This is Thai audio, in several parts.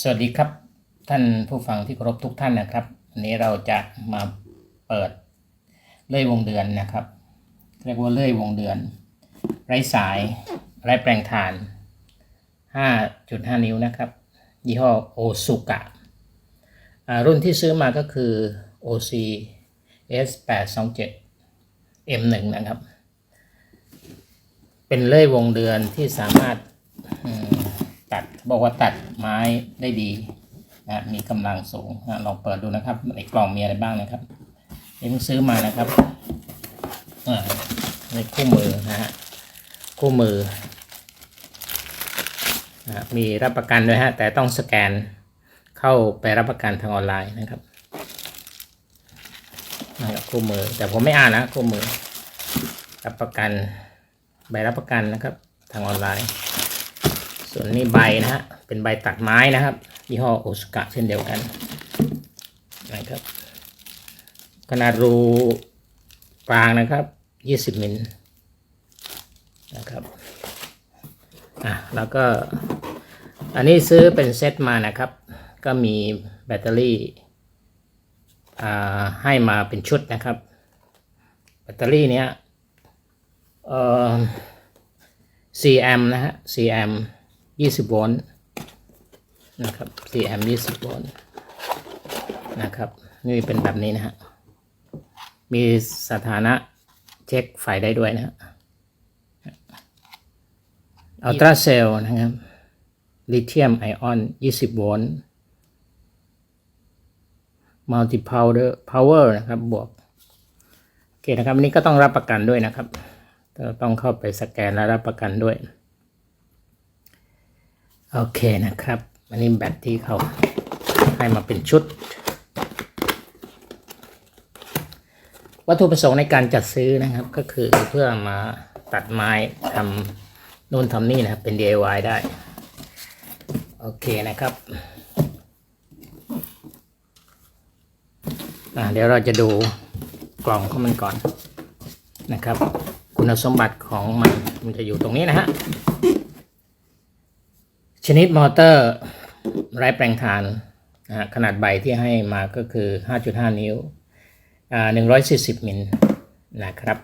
สวัสดีครับ ท่านผู้ฟังที่เคารพทุกท่านนะครับวันนี้เราจะมาเปิดเลื่อยวงเดือนนะครับ เรียกว่าเลื่อยวงเดือน ไร้สายไร้แปลงฐาน 5.5 นิ้วนะครับ ยี่ห้อโอซุกะรุ่นที่ซื้อมาก็คือ OC S827 M1 นะครับ เป็นเลื่อยวงเดือนที่สามารถ ตัดบอกว่าตัดไม้ได้ดีนะมีกำลังสูงนะลองเปิดดูนะครับในกล่องมีอะไรบ้างนะครับนี่เพิ่งซื้อมานะครับอในคู่มือนะฮะคู่มือนะมีรับประกันด้วยฮะแต่ต้องสแกนเข้าไปรับประกันทางออนไลน์นะครับนะครับคู่มือแต่ผมไม่อ่านนะคู่มือรับประกันใบรับประกันนะครับทางออนไลน์ ส่วนนี้ใบนะฮะ เป็นใบตัดไม้นะครับ ยี่ห้อโอสกะเช่นเดียวกันนะครับ ขนาดรูกลางนะครับ20มิลนะครับ อะ แล้วก็ อันนี้ซื้อเป็นเซตมานะครับ ก็มีแบตเตอรี่อ่าให้มาเป็นชุดนะครับ แบตเตอรี่เนี้ยเอ่อ 4 แอมนะฮะ 4 แอมป์ 20 โวลต์นะครับ4แอมป์20 โวลต์นะครับ นี่เป็นแบบนี้นะฮะ มีสถานะเช็คไฟได้ด้วยนะฮะอัลตราเซลล์นะครับลิเธียมไอออน 20 โวลต์มัลติพาวเดอร์พาวเวอร์นะครับ บวก โอเคนะครับ อันนี้ก็ต้องรับประกันด้วยนะครับ ต้องเข้าไปสแกนและรับประกันด้วย โอเคนะครับ อันนี้แบตที่เขาให้มาเป็นชุด วัตถุประสงค์ในการจัดซื้อนะครับ ก็คือเพื่อมาตัดไม้ทำนู่นทำนี่นะครับเป็น DIY ได้ โอเคนะครับเดี๋ยวเราจะดูกล่องของมันก่อนนะครับ คุณสมบัติของมันมันจะอยู่ตรงนี้นะฮะ ชนิดมอเตอร์ไร้แปลงฐานนะขนาดใบที่ให้มาก็คือ 5.5 นิ้ว 140 มิลนะครับ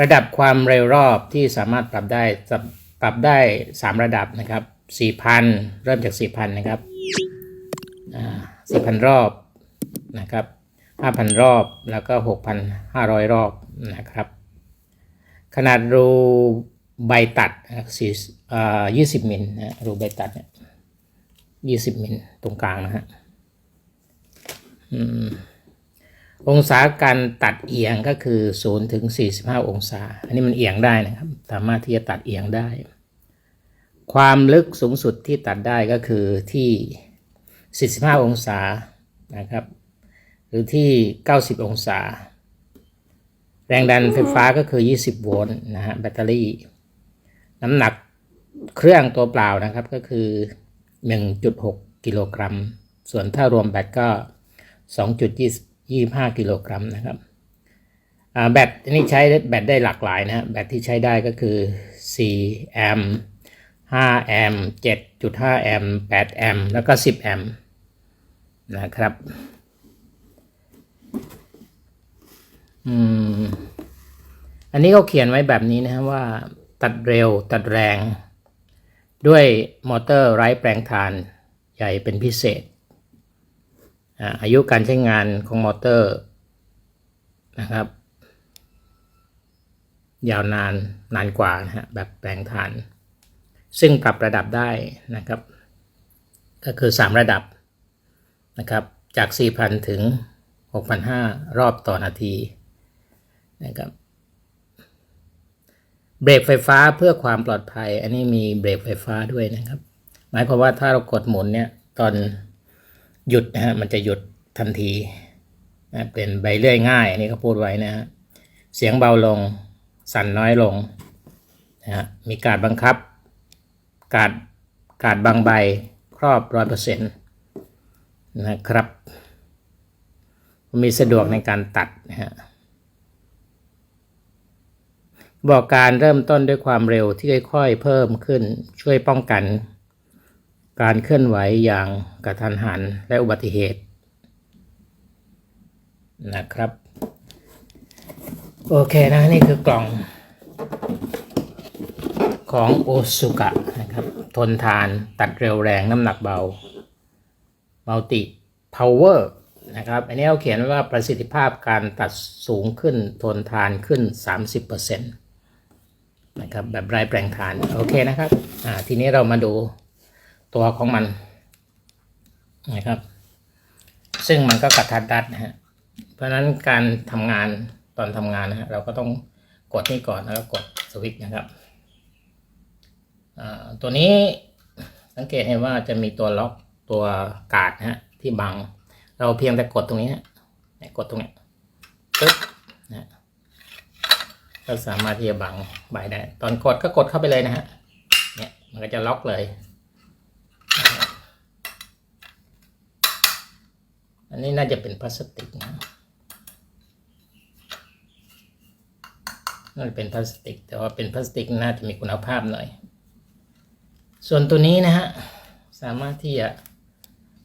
ระดับความเร็วรอบที่สามารถปรับได้ปรับได้ 3 ระดับนะครับ 4,000 เริ่มจาก 4,000 นะครับ 4,000 รอบนะครับ 5,000 รอบแล้วก็ 6,500 รอบนะครับ ขนาดรู ใบตัดสี่ยี่สิบมิลนะรูใบตัดเนี่ยยี่สิบมิลตรงกลางนะฮะอืมองศาการตัดเอียงก็คือศูนย์ถึงสี่สิบห้าองศา อันนี้มันเอียงได้นะครับ สามารถที่จะตัดเอียงได้ ความลึกสูงสุดที่ตัดได้ก็คือที่45องศานะครับ หรือที่90องศา แรงดันไฟฟ้าก็คือ20โวลต์นะฮะแบตเตอรี่ น้ำหนักเครื่องตัวเปล่านะครับก็คือ 1.6 กิโลกรัม ส่วนถ้ารวมแบตก็ 2.25 กิโลกรัมนะครับแบตนนี้ใช้แบตได้หลากหลายนะฮะแบตที่ใช้ได้ก็คือ4แอมป์5แอมป์7.5แอมป์8แอมป์แล้วก็ 10 แอมป์นะครับอืมอันนี้เขาเขียนไว้แบบนี้นะว่า ตัดเร็วตัดแรง ด้วยมอเตอร์ไร้แปลงฐานใหญ่เป็นพิเศษ อายุการใช้งานของมอเตอร์นะครับ ยาวนานนานกว่านะฮะแบบแปลงฐาน ซึ่งปรับระดับได้นะครับ ก็คือ 3 ระดับนะครับจาก 4,000 ถึง6,500 รอบต่อนาทีนะครับ เบรกไฟฟ้าเพื่อความปลอดภัย อันนี้มีเบรกไฟฟ้าด้วยนะครับ หมายความว่าถ้าเรากดหมุนเนี่ยตอนหยุดนะฮะมันจะหยุดทันทีนะเป็นใบเลื่อยง่ายอันนี้เขาพูดไว้นะฮะเสียงเบาลง สั่นน้อยลงนะฮะมีการบังคับ การการบางใบครอบร้อยเปอร์เซ็นต์นะครับ มีสะดวกในการตัดนะฮะ บอกการเริ่มต้นด้วยความเร็วที่ค่อยๆเพิ่มขึ้นช่วยป้องกัน การเคลื่อนไหวอย่างกระทันหันและอุบัติเหตุนะครับ โอเคนะนี่คือกล่องของโอซุกะนะครับ ทนทานตัดเร็วแรงน้ำหนักเบา มัลติพาวเวอร์นะครับ อันนี้เราเขียนว้ว่าประสิทธิภาพการตัดสูงขึ้นทนทานขึ้น 30% นะครับแบบไร้แปลงทานโอเคนะครับอ่าทีนี้เรามาดูตัวของมันนะครับ ซึ่งมันก็กระทัดรัดนะฮะเพราะฉะนั้นการทำงานตอนทำงานนะฮะเราก็ต้องกดนี่ก่อนแล้วก็กดสวิตช์นะครับอ่าตัวนี้สังเกตเห็นว่าจะมีตัวล็อกตัวกาดนะฮะที่บัง เราเพียงแต่กดตรงนี้ฮะกดตรงเนี้ยปึ๊บนะ ก็สามารถที่จะบังใบได้ ตอนกดก็กดเข้าไปเลยนะฮะเนี่ยมันก็จะล็อกเลย อันนี้น่าจะเป็นพลาสติกนะน่าจะเป็นพลาสติก แต่ว่าเป็นพลาสติกน่าจะมีคุณภาพหน่อย ส่วนตัวนี้นะฮะสามารถที่จะ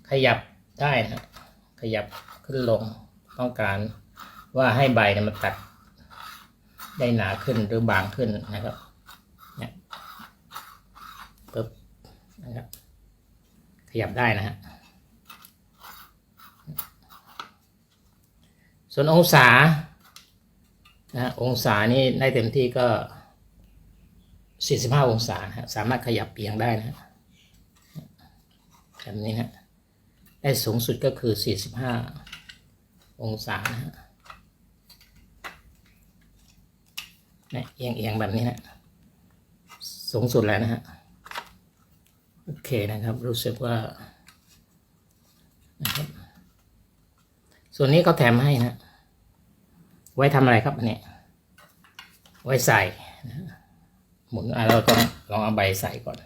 ขยับได้นะฮะขยับขึ้นลงต้องการว่าให้ใบเนี่ยมันตัด ได้หนาขึ้นหรือบางขึ้นนะครับเนี่ยปึ๊บนะครับ ขยับได้นะฮะส่วนองศานะฮะองศานี่ได้เต็มที่ก็ 45 องศานะฮะสามารถขยับเอียงได้นะแบบนี้นะฮะได้สูงสุดก็คือ 45 องศานะ ฮะเนี่ยเอียงเอียงแบบนี้นะ สูงสุดแล้วนะฮะ โอเคนะครับ รู้สึกว่านะครับส่วนนี้ก็แถมให้นะ ไว้ทำอะไรครับอันนี้ ไว้ใส่นะหมุนอะเราต้องลองเอาใบใส่ก่อน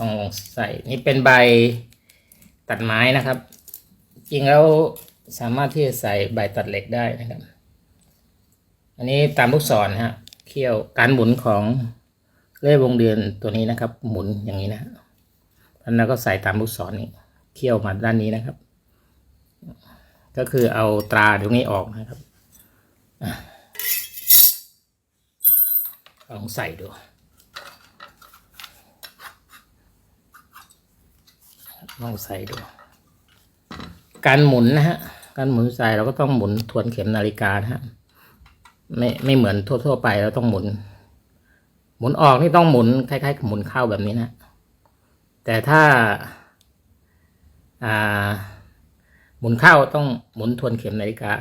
ต้องใส่นี่เป็นใบตัดไม้นะครับ จริงแล้ว สามารถที่จะใส่ใบตัดเหล็กได้นะครับ อันนี้ตามลูกศรนะฮะเขี่ยวการหมุนของเล่วงเดือนตัวนี้นะครับ หมุนอย่างนี้นะฮะแล้วเราก็ใส่ตามลูกศรนี่เขี่ยวมาด้านนี้นะครับ ก็คือเอาตราตรงนี้ออกนะครับลองใส่ดูลองใส่ดู การหมุนนะฮะ การหมุนใส่เราก็ต้องหมุนทวนเข็มนาฬิกานะฮะไม่ไม่เหมือนทั่ว ๆ ไปเราต้องหมุน หมุนออกนี่ต้องหมุนคล้ายๆหมุนเข้าแบบนี้นะ แต่ถ้าอ่า หมุนเข้าต้องหมุนทวนเข็มนาฬิกา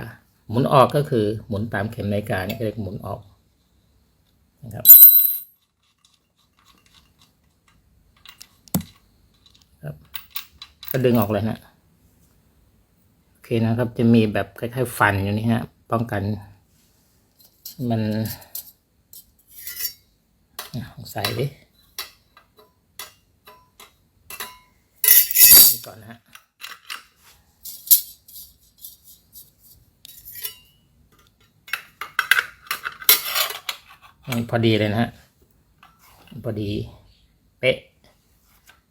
หมุนออกก็คือหมุนตามเข็มนาฬิกานี่เรียกหมุนออกนะครับครับ ก็ดึงออกเลยนะ เคนะครับจะมีแบบคล้ายๆฟันอยู่นี่ฮะป้องกัน มันใส่ดินี่ก่อนนะฮะอืมพอดีเลยนะฮะ พอดี เป๊ะ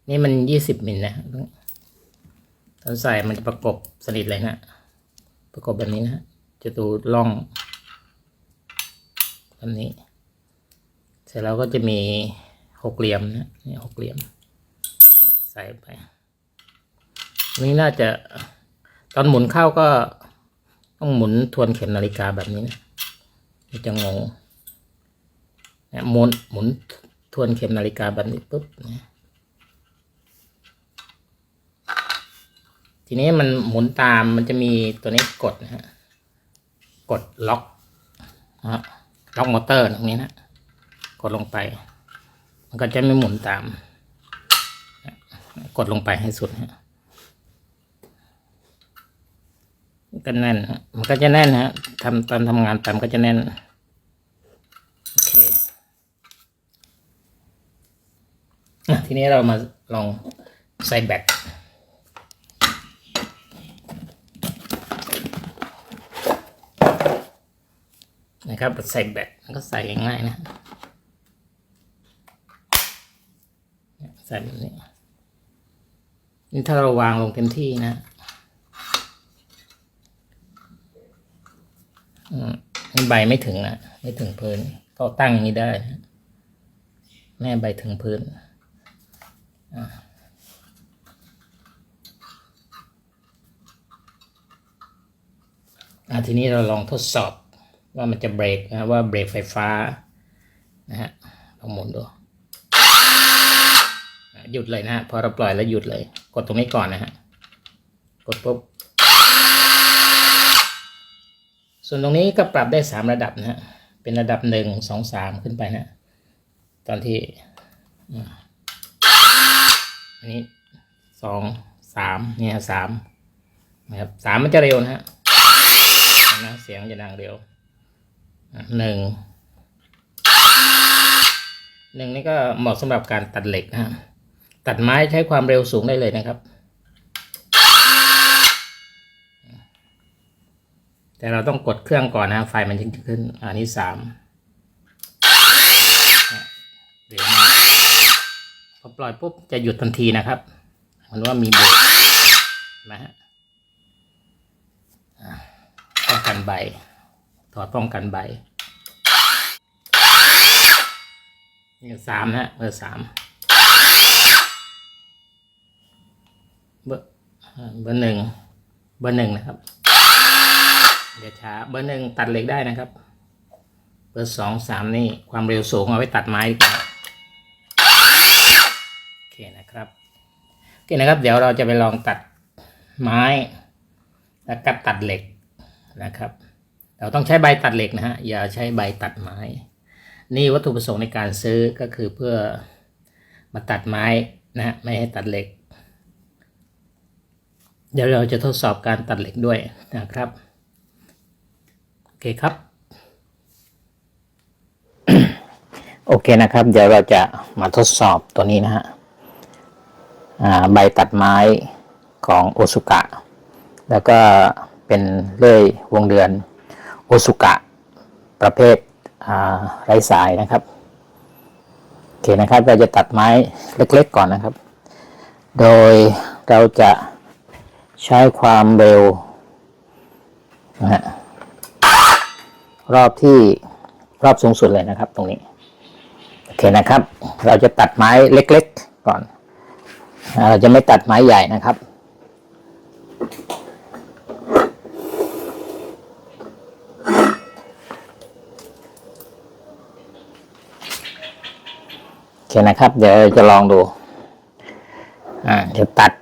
นี่มันยี่สิบมิลนะ ตอนใส่มันจะประกบสนิทเลยนะประกบแบบนี้นะฮะจะดูร่องแบบนี้ เสร็จแล้วก็จะมีหกเหลี่ยมนะนี่หกเหลี่ยม ใส่ไป นี่น่าจะตอนหมุนเข้าก็ต้องหมุนทวนเข็มนาฬิกาแบบนี้นะมันจะงงเนี่ยหมุนหมุนทวนเข็มนาฬิกาแบบนี้ปุ๊บนะ ทีนี้มันหมุนตามมันจะมีตัวนี้กดนะฮะกดล็อกนะฮะล็อกมอเตอร์ตรงนี้นะกดลงไป มันก็จะไม่หมุนตาม กดลงไปให้สุดฮะก็แน่น มันก็จะแน่นฮะทำตอนทำงานตามก็จะแน่นโอเคทีนี้เรามาลองใส่แบต นะครับใส่แบตมันก็ใส่ง่ายนะใส่แบบนี้นี่ถ้าเราวางลงเต็มที่นะอืมนี่ใบไม่ถึงนะไม่ถึงพื้น ก็ตั้งนี้ได้นะแม่ใบถึงพื้นอะอะทีนี้เราลองทดสอบ ว่ามันจะเบรกนะว่าเบรกไฟฟ้านะฮะลองหมุนดูหยุดเลยนะฮะพอเราปล่อยแล้วหยุดเลย กดตรงนี้ก่อนนะฮะกดปุ๊บส่วนตรงนี้ก็ปรับได้สามระดับนะฮะเป็นระดับหนึ่งสองสามขึ้นไปนะตอนที่อันนี้สองสามเนี่ยสามนะครับสามมันจะเร็วนะฮะเห็นไหมเสียงจะดังเร็ว หนึ่งหนึ่งนี่ก็เหมาะสำหรับการตัดเหล็กนะฮะตัดไม้ใช้ความเร็วสูงได้เลยนะครับ แต่เราต้องกดเครื่องก่อนนะไฟมันถึงจะขึ้น อันนี้สามเดี๋ยวพอปล่อยปุ๊บจะหยุดทันทีนะครับ มันว่ามีเบรกนะฮะอะป้องกันใบ ถอดป้องกันใบนี่สามนะฮะเบอร์สามเบอร์เบอร์หนึ่งเบอร์หนึ่งนะครับ เดี๋ยวช้าเบอร์หนึ่งตัดเหล็กได้นะครับ เบอร์สองสามนี่ความเร็วสูงเอาไว้ตัดไม้ดีกว่าโอเคนะครับโอเคนะครับ เดี๋ยวเราจะไปลองตัดไม้ แล้วก็ตัดเหล็กนะครับ เราต้องใช้ใบตัดเหล็กนะฮะอย่าใช้ใบตัดไม้ นี่วัตถุประสงค์ในการซื้อก็คือเพื่อมาตัดไม้นะฮะไม่ให้ตัดเหล็ก เดี๋ยวเราจะทดสอบการตัดเหล็กด้วยนะครับโอเคครับโอเคนะครับ เดี๋ยวเราจะมาทดสอบตัวนี้นะฮะใบตัดไม้ของโอซุกะ แล้วก็เป็นเลื่อยวงเดือน โอซุกะ ประเภทไร้สายนะครับโอเคนะครับ เราจะตัดไม้เล็กๆก่อนนะครับ โดยเราจะใช้ความเร็วนะฮะรอบที่รอบสูงสุดเลยนะครับ ตรงนี้โอเคนะครับ เราจะตัดไม้เล็ก ๆ ก่อน เราจะไม่ตัดไม้ใหญ่นะครับ อเคนะครับ เดี๋ยวจะลองดู อ่า เดี๋ยวตัด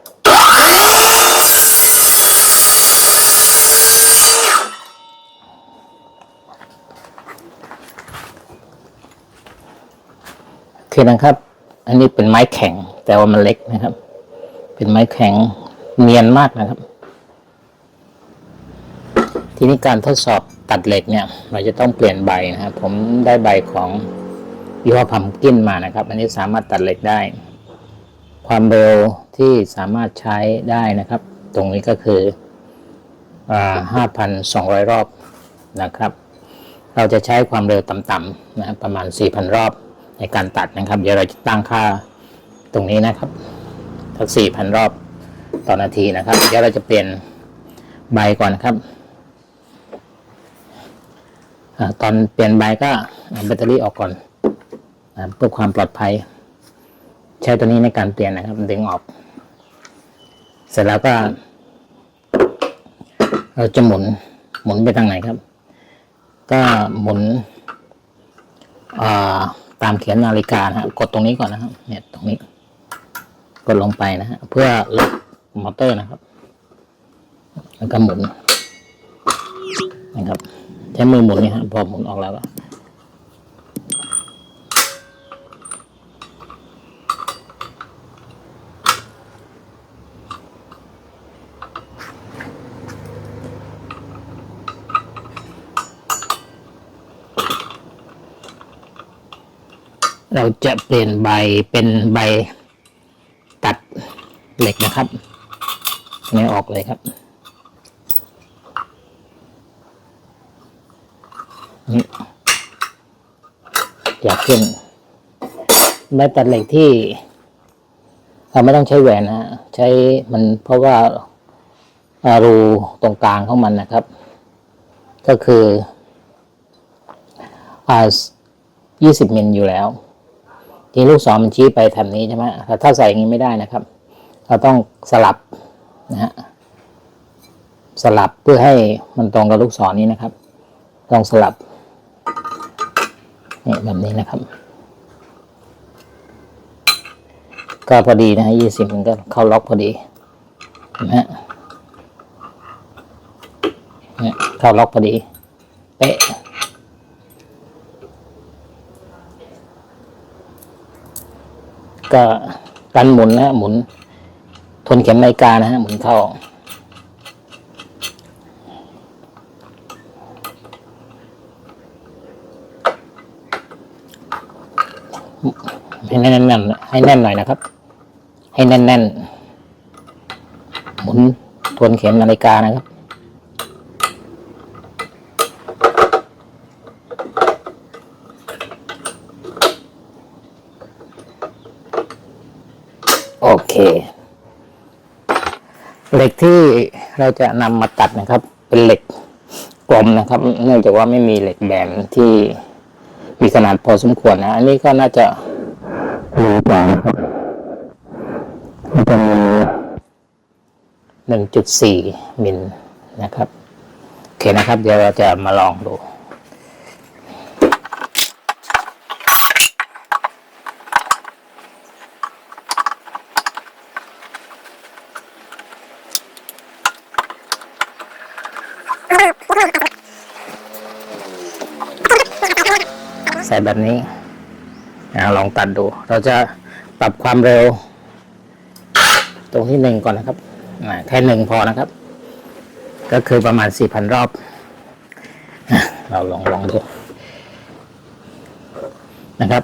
โอเคนะครับ อันนี้เป็นไม้แข็ง แต่ว่ามันเล็กนะครับ เป็นไม้แข็งเนียนมากนะครับ ทีนี้การทดสอบตัดเหล็กเนี่ย เราจะต้องเปลี่ยนใบนะครับ ผมได้ใบของ ยี่ห้อพัมกินมานะครับ อันนี้สามารถตัดเหล็กได้ ความเร็วที่สามารถใช้ได้นะครับ ตรงนี้ก็คือห้าพันสองร้อบนะครับ เราจะใช้ความเร็วต่ำๆนะครับประมาณ 4,000 รอบในการตัดนะครับ เดี๋ยวเราจะตั้งค่าตรงนี้นะครับทัก4,000 รอบต่อนาทีนะครับ เดี๋ยวเราจะเปลี่ยนใบก่อนนครับอตอนเปลี่ยนใบก็แบตเตอรี่ออกก่อน นะเพื่อความปลอดภัย ใช้ตัวนี้ในการเปลี่ยนนะครับดึงออก เสร็จแล้วก็ เราจะหมุนหมุนไปทางไหนครับ ก็หมุนาตามเขียนนาฬิกานะฮะกดตรงนี้ก่อนนะครับ เนี่ยตรงนี้ กดลงไปนะฮะเพื่อล็อกมอเตอร์นะครับ แล้วก็หมุนนะครับใช้มือหมุนนี่ฮะพอหมุนออกแล้วก็ เราจะเปลี่ยนใบเป็นใบตัดเหล็กนะครับไม่ออกเลยครับนี่อยากขึ้นใบตัดเหล็กที่เราไม่ต้องใช้แหวนนะฮะใช้มันเพราะว่าารูตรงกลางของมันนะครับ ก็คืออ่ายี่สิบมิลอยู่แล้ว ทีลูกศรมันชี้ไปแถบนี้ใช่ไหมแต่ถ้าใส่อย่างนี้ไม่ได้นะครับ เราต้องสลับนะฮะสลับเพื่อให้มันตรงกับลูกศรนี้นะครับต้องสลับนี่แบบนี้นะครับ ก็พอดีนะฮะยี่สิบมันก็เข้าล็อกพอดีเห็นไหมฮะเนี่ยเข้าล็อกพอดี เป๊ะ ก็การหมุนนะฮะหมุน ทนเข็มนาฬิกานะฮะหมุนเข้าให้แน่นๆให้แน่นหน่อยนะครับ ให้แน่นๆหมุนทวนเข็มนาฬิกานะครับ โอเคเหล็กที่เราจะนำมาตัดนะครับ เป็นเหล็กกลมนะครับ เนื่องจากว่าไม่มีเหล็กแบนที่มีขนาดพอสมควรนะ อันนี้ก็น่าจะรูกว่านะครับมันจะมีหนึ่งจุดสี่มิลนะครับ โอเคนะครับ เดี๋ยวเราจะมาลองดู ใส่แบบนี้ลองตัดดู เราจะปรับความเร็ว ตรงที่หนึ่งก่อนนะครับแค่หนึ่งพอนะครับ ก็คือประมาณสี่พันรอบเราลองลองดู นะครับ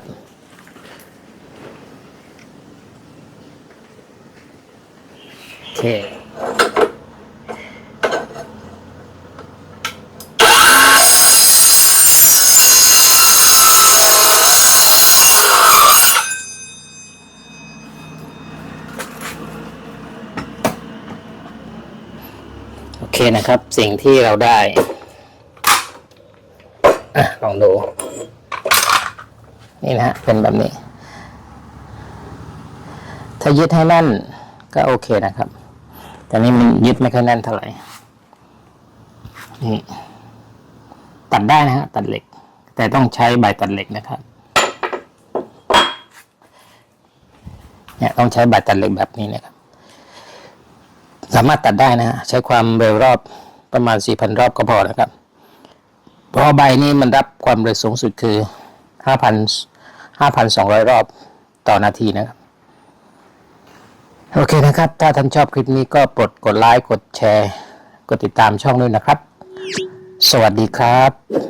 โอเค โอ เคนะครับ สิ่งที่เราได้อะลองดู นี่นะฮะเป็นแบบนี้ ถ้ายึดให้แน่นก็โอเคนะครับ แต่นี่มันยึดไม่ค่อยแน่นเท่าไหร่นี่ตัดได้นะฮะตัดเหล็ก แต่ต้องใช้ใบตัดเหล็กนะครับเนี่ยต้องใช้ใบตัดเหล็กแบบนี้นะครับ สามารถตัดได้นะฮะใช้ความเร็วรอบประมาณ 4,000 รอบก็พอนะครับเพราะใบนี้มันรับความเร็วสูงสุดคือ 5,000 5,200 รอบต่อนาทีนะครับ โอเคนะครับ ถ้าท่านชอบคลิปนี้ก็โปรดกดไลค์กดแชร์ กดติดตามช่องด้วยนะครับ สวัสดีครับ